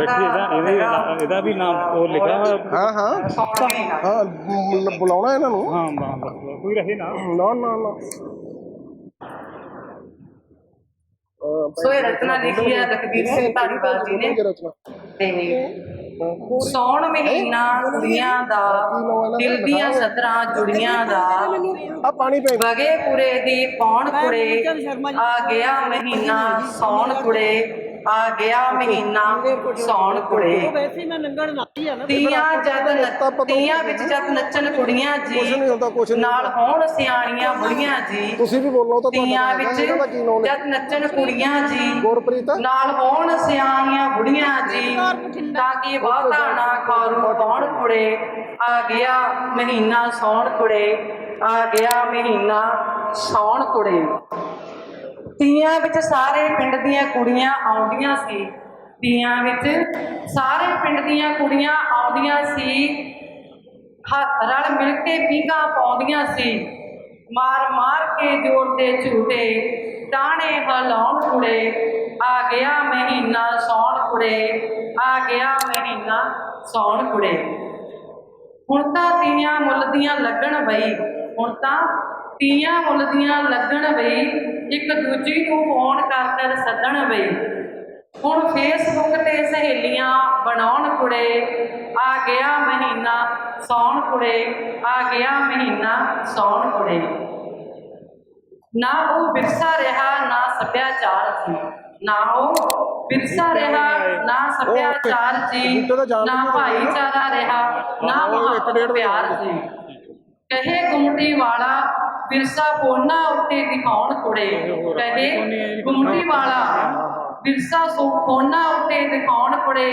ਇਹਦਾ ਵੀ ਨਾਮ ਉਹ ਲਿਖਿਆ ਹੋਇਆ ਹਾਂ ਹਾਂ ਹਾਂ ਬੁਲਾਉਣਾ ਇਹਨਾਂ ਨੂੰ ਹਾਂ ਕੋਈ ਰਹੇ ਨਾ ਨਾ ਨਾ ਨਾ ਸੋ ਇਹ ਰਚਨਾ ਲਿਖੀ ਹੈ ਲਖਬੀਰ ਸਿੰਘ ਧਾਰੀਵਾਲ ਜੀ ਨੇ। ਤੇ ਸੌਣ ਮਹੀਨਾ ਕੁੜੀਆਂ ਦਾ ਦਿਲ ਦੀਆਂ ਸਦਰਾਂ ਜੁੜੀਆਂ ਦਾ। ਆ ਪਾਣੀ ਪੈ ਵਗੇ ਪੁਰੇ ਦੀ ਪੌਣ ਕੁੜੇ ਆ ਗਿਆ ਮਹੀਨਾ ਸੌਣ ਕੁੜੇ। ਆ ਗਿਆ ਮਹੀਨਾ ਸੌਣ ਕੁੜੇ ਵੈਸੇ ਹੀ ਮੈਂ ਲੰਗਣ ਲਾਈ ਆ ਨਾ ਤੀਆਂ ਜਦ ਤੀਆਂ ਵਿੱਚ ਜਦ ਨੱਚਣ ਕੁੜੀਆਂ ਕੁਛ ਨਹੀਂ ਜੀ ਹੁੰਦਾ ਨਹੀਂ ਨਾਲ ਹੋਣ ਸਿਆਣੀਆਂ ਬੁੜੀਆਂ ਜੀ। ਤੁਸੀਂ ਵੀ ਬੋਲੋ ਤਾਂ ਤੀਆਂ ਵਿੱਚ ਜਦ ਨੱਚਣ ਕੁੜੀਆਂ ਜੀ ਗੁਰਪ੍ਰੀਤ? ਨਾਲ ਹੋਣ ਸਿਆਣੀਆਂ ਬੁੜੀਆਂ ਜੀ ਤਾਂ ਕਿ ਬਹੁਤਾ ਨਾ ਖਾਰੂ ਕੌਣ ਕੁੜੇ? ਆ ਗਿਆ ਮਹੀਨਾ ਸੌਣ ਕੁੜੇ ਆ ਗਿਆ ਮਹੀਨਾ ਸੌਣ ਕੁੜੇ। ਤੀਆਂ ਵਿੱਚ ਸਾਰੇ ਪਿੰਡ ਦੀਆਂ ਕੁੜੀਆਂ ਆਉਂਦੀਆਂ ਸੀ। ਤੀਆਂ ਵਿੱਚ ਸਾਰੇ ਪਿੰਡ ਦੀਆਂ ਕੁੜੀਆਂ ਆਉਂਦੀਆਂ ਸੀ। ਰਲ ਮਿਲ ਕੇ ਪੀਂਘਾਂ ਪਾਉਂਦੀਆਂ ਸੀ। ਮਾਰ ਮਾਰ ਕੇ ਜੋੜਦੇ ਝੂਟੇ ਟਾਣੇ ਹਲਾਉਣ ਕੁੜੇ, ਆ ਗਿਆ ਮਹੀਨਾ ਸੌਣ ਕੁੜੇ, ਆ ਗਿਆ ਮਹੀਨਾ ਸੌਣ ਕੁੜੇ। ਹੁਣ ਤਾਂ ਤੀਆਂ ਮੁੱਲ ਦੀਆਂ ਲੱਗਣ ਬਈ। ਹੁਣ ਤਾਂ ਤੀਆਂ ਮੁੱਲ ਦੀਆਂ ਲੱਗਣ ਬਈ ਇੱਕ ਦੂਜੀ ਨੂੰ ਫੋਨ ਕਰ ਕਰ ਸੱਦਣ ਬਈ ਹੁਣ ਫੇਸਬੁੱਕ ਤੇ ਸਹੇਲੀਆਂ ਬਣਾਉਣ ਕੁੜੇ ਆ ਗਿਆ ਮਹੀਨਾ ਸੌਣ ਕੁੜੇ ਆ ਗਿਆ ਮਹੀਨਾ ਸੌਣ ਕੁੜੇ। ਨਾ ਉਹ ਵਿਰਸਾ ਰਿਹਾ ਨਾ ਸੱਭਿਆਚਾਰ ਸੀ। ਨਾ ਉਹ ਵਿਰਸਾ ਰਿਹਾ ਨਾ ਸੱਭਿਆਚਾਰ ਸੀ ਨਾ ਭਾਈਚਾਰਾ ਰਿਹਾ ਨਾ ਮੁਹੱਬਤ ਪਿਆਰ। ਸੀ। ਗੁੰਮਟੀ ਵਾਲਾ ਵਿਰਸਾ ਕੋਨਾ ਉੱਤੇ ਦਿਖਾਉਣ ਕੁੜੇ। ਕਹੇ ਗੁੰਮਟੀ ਵਾਲਾ ਵਿਰਸਾ ਸੋ ਕੋਨਾ ਉੱਤੇ ਦਿਖਾਉਣ ਕੁੜੇ।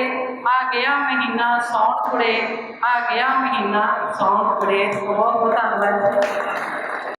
ਆ ਗਿਆ ਮਹੀਨਾ ਸੌਣ ਕੁੜੇ ਆ ਗਿਆ ਮਹੀਨਾ ਸੌਣ ਕੁੜੇ। ਬਹੁਤ ਬਹੁਤ ਧੰਨਵਾਦ।